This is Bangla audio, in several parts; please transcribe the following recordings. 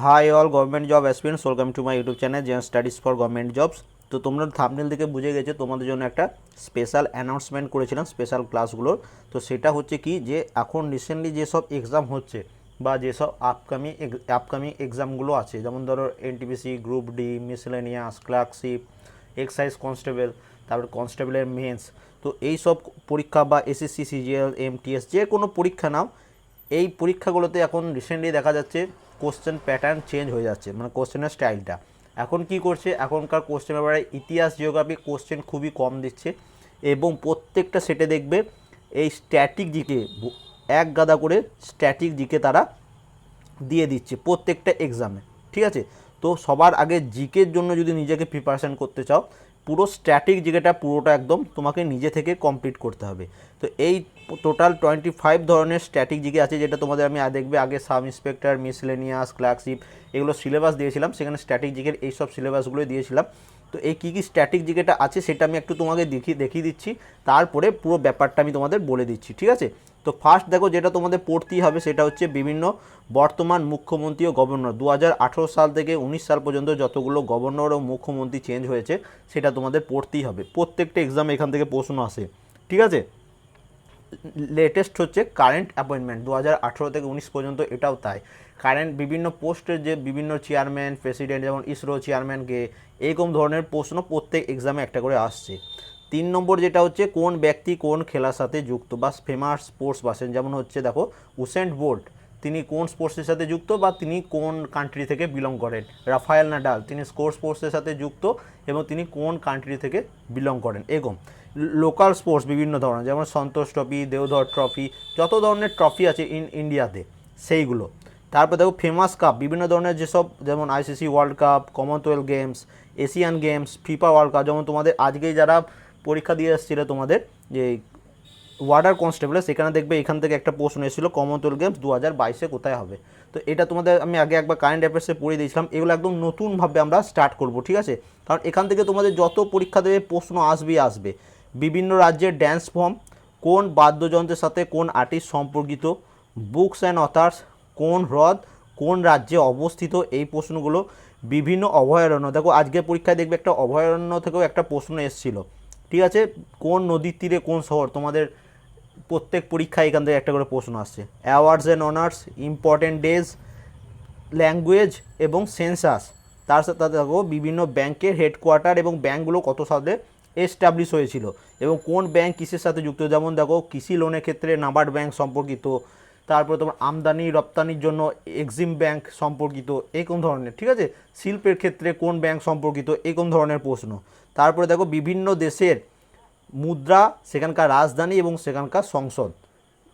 Hi all government job aspirants welcome to my YouTube channel Gen studies for government jobs তো তোমরা থামনেল থেকে বুঝে গেছো, তোমাদের জন্য একটা স্পেশাল অ্যানাউন্সমেন্ট করেছিলাম স্পেশাল ক্লাসগুলোর তো সেটা হচ্ছে কি যে, এখন রিসেন্টলি যেসব এক্সাম হচ্ছে বা যেসব আপকামিং আপকামিং এক্সামগুলো আছে, যেমন ধরো NTPC group D miscellaneous clerkship excise constable তারপর কনস্টেবলের মেন্স তো এই সব পরীক্ষা বা এসএসসি সিজিএল এমটিএস যে কোনো পরীক্ষা নাও, এই পরীক্ষাগুলোতে এখন রিসেন্টলি দেখা যাচ্ছে কোশ্চেন প্যাটার্ন চেঞ্জ হয়ে যাচ্ছে মানে কোশ্চেনের স্টাইলটা এখন কি করছে? এখনকার কোশ্চেন ব্যাপারে ইতিহাস জিওগ্রাফি কোশ্চেন খুবই কম দিচ্ছে এবং প্রত্যেকটা সেটে দেখবে এই স্ট্যাটিক জিকে এক গাদা করে স্ট্যাটিক জিকে তারা দিয়ে দিচ্ছে প্রত্যেকটা এক্সামে ঠিক আছে? তো সবার আগে জিকের জন্য যদি নিজেকে প্রিপারেশান করতে চাও পুরো স্ট্যাটিক জিকেটা পুরোটা একদম তোমাকে নিজে থেকে কমপ্লিট করতে হবে। তো এই টোটাল টোয়েন্টি ফাইভ ধরনের স্ট্যাটিক জিকে আছে, যেটা তোমাদের আমি দেখবে, আগে সাব ইন্সপেক্টর মিসলেনিয়াস ক্লার্কশিপ এগুলো সিলেবাস দিয়েছিলাম, সেখানে স্ট্যাটিক জিকের এই সব সিলেবাসগুলোই দিয়েছিলাম। তো এই কী কী স্ট্যাটিক জিকেটা আছে, সেটা আমি একটু তোমাকে দেখিয়ে দেখিয়ে দিচ্ছি। তারপরে পুরো ব্যাপারটা আমি তোমাদের বলে দিচ্ছি, ঠিক আছে? তো ফার্স্ট দেখো যেটা তোমাদের পড়তেই হবে সেটা হচ্ছে বিভিন্ন বর্তমান মুখ্যমন্ত্রী ও গভর্নর। দু হাজার আঠেরো সাল থেকে উনিশ সাল পর্যন্ত যতগুলো গভর্নর ও মুখ্যমন্ত্রী চেঞ্জ হয়েছে, সেটা তোমাদের পড়তেই হবে। প্রত্যেকটা এক্সামে এখান থেকে প্রশ্ন আসে। ঠিক আছে? লেটেস্ট হচ্ছে কারেন্ট অ্যাপয়েন্টমেন্ট দু হাজার আঠেরো থেকে উনিশ পর্যন্ত এটাও তাই। কারেন্ট বিভিন্ন পোস্টের যে বিভিন্ন চেয়ারম্যান প্রেসিডেন্ট যেমন ইসরো চেয়ারম্যানকে এরকম ধরনের প্রশ্ন প্রত্যেক এক্সামে একটা করে আসছে। তিন নম্বর যেটা হচ্ছে কোন ব্যক্তি কোন খেলার সাথে যুক্ত বা ফেমাস স্পোর্টস পার্সন যেমন হচ্ছে দেখো উসেন্ট বোল্ট, তিনি কোন স্পোর্টসের সাথে যুক্ত বা তিনি কোন কান্ট্রি থেকে বিলং করেন? রাফায়েল নাডাল, তিনি স্কোর স্পোর্টসের সাথে যুক্ত এবং তিনি কোন কান্ট্রি থেকে বিলং করেন? এরকম। লোকাল স্পোর্টস বিভিন্ন ধরনের, যেমন সন্তোষ ট্রফি দেওধর ট্রফি যত ধরনের ট্রফি আছে ইন ইন্ডিয়াতে সেইগুলো। তারপর দেখো ফেমাস কাপ বিভিন্ন ধরনের যেসব, যেমন ICC world cup commonwealth games Asian games FIFA world cup যেমন তোমাদের আজকেই যারা পরীক্ষা দিয়ে এসেছিল তোমাদের যে ওয়ার্ডার কনস্টেবলে সেখানে দেখবে এখান থেকে একটা প্রশ্ন এসেছিল কমনওয়েলথ গেমস দু হাজার বাইশে কোথায় হবে? তো এটা তোমাদের আমি আগে একবার কারেন্ট অ্যাফেয়ার্সে পড়িয়ে দিয়েছিলাম, এগুলো একদম নতুনভাবে আমরা স্টার্ট করব, ঠিক আছে? কারণ এখান থেকে তোমাদের যত পরীক্ষা দেবে, প্রশ্ন আসবেই আসবে। বিভিন্ন রাজ্যের ড্যান্স ফর্ম কোন বাদ্যযন্ত্রের সাথে কোন আর্টিস্ট সম্পর্কিত বুকস অ্যান্ড অথার্স কোন হ্রদ, কোন রাজ্যে অবস্থিত, এই প্রশ্নগুলো বিভিন্ন অভয়ারণ্য। দেখো আজকে পরীক্ষায় দেখবে একটা অভয়ারণ্য থেকেও একটা প্রশ্ন এসেছিল। ঠিক আছে? কোন নদীর তীরে কোন শহর? তোমাদের প্রত্যেক পরীক্ষায় এখান থেকে একটা করে প্রশ্ন আসছে। Awards and honours important days language এবং সেন্সাস তার সাথে দেখো, বিভিন্ন ব্যাংকের হেডকোয়ার্টার এবং ব্যাংকগুলো কত সালে এস্টাবলিশ হয়েছিল এবং কোন ব্যাংক কিসের সাথে যুক্ত? যেমন দেখো, কৃষি লোনের ক্ষেত্রে নাবার্ড ব্যাংক সম্পর্কিত তারপরে তোমার আমদানি, রপ্তানির জন্য এক্সিম ব্যাংক সম্পর্কিত এরকম ধরনের, ঠিক আছে? শিল্পের ক্ষেত্রে কোন ব্যাংক সম্পর্কিত এরকম ধরনের প্রশ্ন। তারপরে দেখো, বিভিন্ন দেশের মুদ্রা, সেখানকার রাজধানী এবং সেখানকার সংসদ।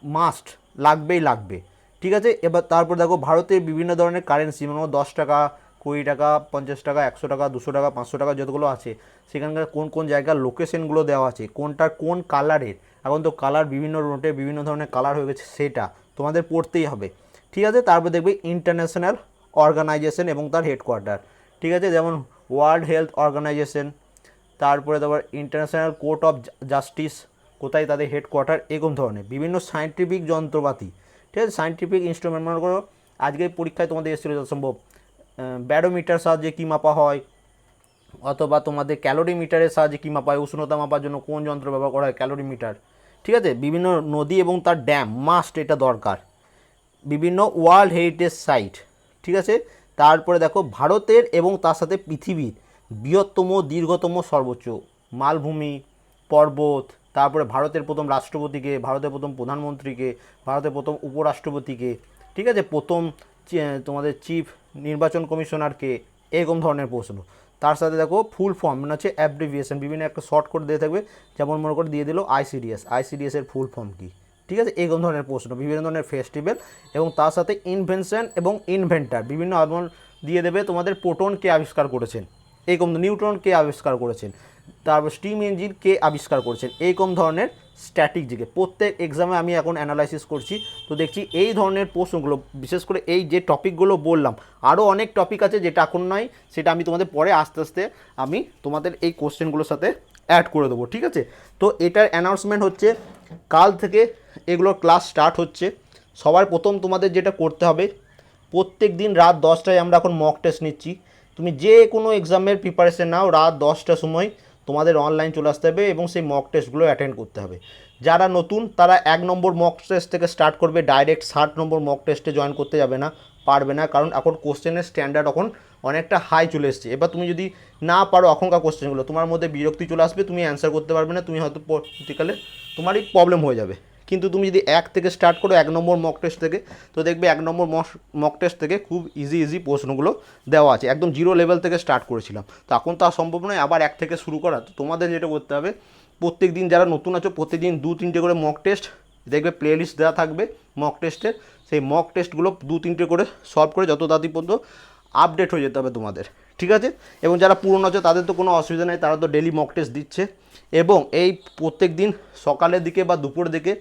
মাস্ট লাগবেই লাগবে, ঠিক আছে? এবার তারপর দেখো ভারতের বিভিন্ন ধরনের কারেন্সি মানে দশ টাকা, কুড়ি টাকা, পঞ্চাশ টাকা, একশো টাকা, দুশো টাকা, পাঁচশো টাকা যতগুলো আছে, সেখানকার কোন কোন জায়গার লোকেশনগুলো দেওয়া আছে, কোনটার কোন কালারের এখন তো কালার বিভিন্ন নোটে বিভিন্ন ধরনের কালার হয়ে গেছে, সেটা। তোমাদের পড়তেই হবে। ঠিক আছে? তারপর দেখবে ইন্টারন্যাশনাল অর্গানাইজেশন এবং তার হেডকোয়ার্টার ঠিক আছে? যেমন ওয়ার্ল্ড হেলথ অর্গানাইজেশন তারপরে তোমার ইন্টারন্যাশনাল কোর্ট অফ জাস্টিস কোথায় তাদের হেডকোয়ার্টার এরকম ধরনের। বিভিন্ন সায়েন্টিফিক যন্ত্রপাতি। ঠিক আছে? সায়েন্টিফিক ইনস্ট্রুমেন্ট মনে করো, আজকে পরীক্ষায় তোমাদের এসেছিল যথাসম্ভব ব্যারোমিটার সাহায্যে কী মাপা হয়, অথবা তোমাদের ক্যালোরি মিটারের সাহায্যে কী মাপা হয়, উষ্ণতা মাপার জন্য কোন যন্ত্র ব্যবহার করা হয় ক্যালোরি মিটার ঠিক আছে? বিভিন্ন নদী এবং তার ড্যাম মাস্ট এটা দরকার। বিভিন্ন ওয়ার্ল্ড হেরিটেজ সাইট ঠিক আছে? তারপরে দেখো, ভারতের এবং তার সাথে পৃথিবীর বৃহত্তম, দীর্ঘতম, সর্বোচ্চ মালভূমি, পর্বত, তারপরে ভারতের প্রথম রাষ্ট্রপতিকে, ভারতের প্রথম প্রধানমন্ত্রীকে, ভারতের প্রথম উপরাষ্ট্রপতিকে, ঠিক আছে? প্রথম তোমাদের চিফ নির্বাচন কমিশনারকে এরকম ধরনের প্রশ্ন। তার সাথে দেখো ফুল ফর্ম মানে হচ্ছে অ্যাব্রিভিয়েশন বিভিন্ন একটা শর্ট করে দিয়ে থাকবে। যেমন মনে করে দিয়ে দিল আইসিডিএস আইসিডিএস এর ফুল ফর্ম কী? ঠিক আছে? এরকম ধরনের প্রশ্ন, বিভিন্ন ধরনের ফেস্টিভ্যাল এবং তার সাথে ইনভেনশন এবং ইনভেন্টার বিভিন্ন যেমন দিয়ে দেবে তোমাদের প্রোটন কে আবিষ্কার করেছেন। এরকম নিউট্রন কে আবিষ্কার করেছেন। তারপর স্টিম ইঞ্জিন কে আবিষ্কার করেছেন। এরকম ধরনের স্ট্যাটিক জিকে প্রত্যেক এক্সামে আমি এখন অ্যানালাইসিস করছি। তো দেখছি এই ধরনের প্রশ্নগুলো, বিশেষ করে এই যে টপিকগুলো বললাম আরও অনেক টপিক আছে যেটা এখন নয়, সেটা আমি তোমাদের পরে আস্তে আস্তে আমি তোমাদের এই কোশ্চেনগুলোর সাথে অ্যাড করে দেবো, ঠিক আছে? তো এটার অ্যানাউন্সমেন্ট হচ্ছে, কাল থেকে এগুলোর ক্লাস স্টার্ট হচ্ছে। সবার প্রথম তোমাদের যেটা করতে হবে, প্রত্যেক দিন রাত দশটায় আমরা এখন মক টেস্ট নিচ্ছি। তুমি যে কোনো এক্সামের প্রিপারেশন নাও রাত দশটার সময়। তোমাদের অনলাইন চলে আসতে হবে এবং সেই মক টেস্টগুলো অ্যাটেন্ড করতে হবে। যারা নতুন, তারা এক নম্বর মক টেস্ট থেকে স্টার্ট করবে ডাইরেক্ট ষাট নম্বর মক টেস্টে জয়েন করতে যাবে না, পারবে না, কারণ এখন কোশ্চেনের স্ট্যান্ডার্ড এখন অনেকটা হাই চলে এসছে। এবার তুমি যদি না পারো এখনকার কোশ্চেনগুলো তোমার মধ্যে বিরক্তি চলে আসবে, তুমি অ্যান্সার করতে পারবে না, তুমি হয়তো পরবর্তীকালে তোমারই প্রবলেম হয়ে যাবে। কিন্তু তুমি যদি এক থেকে স্টার্ট করো, এক নম্বর মক টেস্ট থেকে, তো দেখবে এক নম্বর মক টেস্ট থেকে খুব ইজি ইজি প্রশ্নগুলো দেওয়া আছে। একদম জিরো লেভেল থেকে স্টার্ট করেছিলাম। তো এখন তা সম্ভব নয়, আবার এক থেকে শুরু করা। তো তোমাদের যেটা করতে হবে প্রত্যেক দিন যারা নতুন আছো, প্রত্যেকদিন দু, তিনটে করে মক টেস্ট দেখবে প্লে লিস্ট দেওয়া থাকবে মক টেস্টের সেই মক টেস্টগুলো দু, তিনটে করে সলভ করে যত তাড়াতাড়ি পর্যন্ত আপডেট হয়ে যেতে হবে তোমাদের। ঠিক আছে? এবং যারা পুরনো আছে, তাদের তো কোনো অসুবিধা নেই, তারা তো ডেলি মক টেস্ট দিচ্ছে। এবং এই প্রত্যেক দিন সকালের দিকে বা দুপুরের দিকে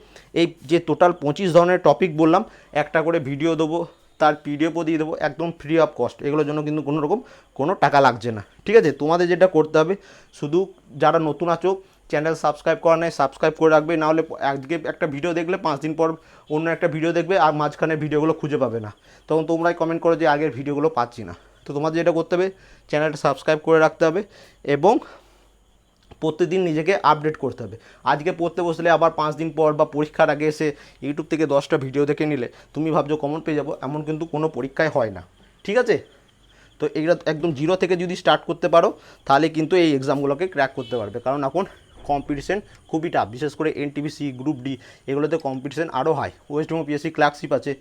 এই যে টোটাল পঁচিশ ধরনের টপিক বললাম, একটা করে ভিডিও দেবো, তার পিডিএফও দিয়ে দেবো, একদম ফ্রি অফ কস্ট এগুলোর জন্য কিন্তু কোনো রকম কোনো টাকা লাগছে না। ঠিক আছে? তোমাদের যেটা করতে হবে, শুধু যারা নতুন আছো চ্যানেল সাবস্ক্রাইব করা নেই সাবস্ক্রাইব করে রাখবে নাহলে আজকে একটা ভিডিও দেখলে পাঁচ দিন পর অন্য একটা ভিডিও দেখবে আর মাঝখানে ভিডিওগুলো খুঁজে পাবে না। তখন তোমরাই কমেন্ট করো যে আগের ভিডিওগুলো পাচ্ছি না। তো তোমাদের যেটা করতে হবে চ্যানেলটা সাবস্ক্রাইব করে রাখতে হবে এবং প্রত্যেকদিন নিজেকে আপডেট করতে হবে। আজকে পড়তে বসলে আবার পাঁচ দিন পর বা পরীক্ষার আগে এসে ইউটিউব থেকে দশটা ভিডিও দেখে নিলে, তুমি ভাবছ কমন পেয়ে যাব, এমন কিন্তু কোনো পরীক্ষায় হয় না। ঠিক আছে? তো এইটা একদম জিরো থেকে যদি স্টার্ট করতে পারো, তাহলে কিন্তু এই এক্সামগুলোকে ক্র্যাক করতে পারবে। কারণ এখন কম্পিটিশন খুবই টাফ বিশেষ করে এনটিপিসি গ্রুপ ডি এগুলোতে কম্পিটিশন আরও high West Bengal PSC clerkship আছে।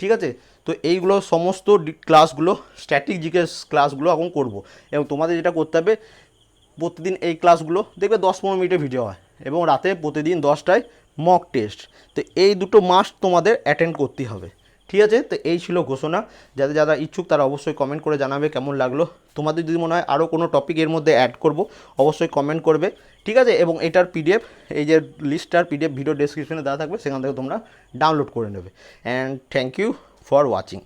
ঠিক আছে? তো এইগুলো সমস্ত ক্লাসগুলো স্ট্যাটিক জিকেস ক্লাসগুলো এখন করব। এবং তোমাদের যেটা করতে হবে প্রতিদিন এই ক্লাসগুলো দেখবে দশ পনেরো মিনিটের ভিডিও হয় এবং রাতে প্রতিদিন দশটায় মক টেস্ট তো এই দুটো মাস্ট তোমাদের অ্যাটেন্ড করতেই হবে। ঠিক আছে? তো এই ছিল ঘোষণা। যাদের, যারা ইচ্ছুক তারা অবশ্যই কমেন্ট করে জানাবে কেমন লাগল। তোমাদের যদি মনে হয় আরও কোনো টপিক এর মধ্যে অ্যাড করব, অবশ্যই কমেন্ট করবে। ঠিক আছে? এবং এটার পিডিএফ এই যে লিস্টটার পিডিএফ ভিডিও ডেসক্রিপশনে দেওয়া থাকবে, সেখান থেকে তোমরা ডাউনলোড করে নেবে। And thank you for watching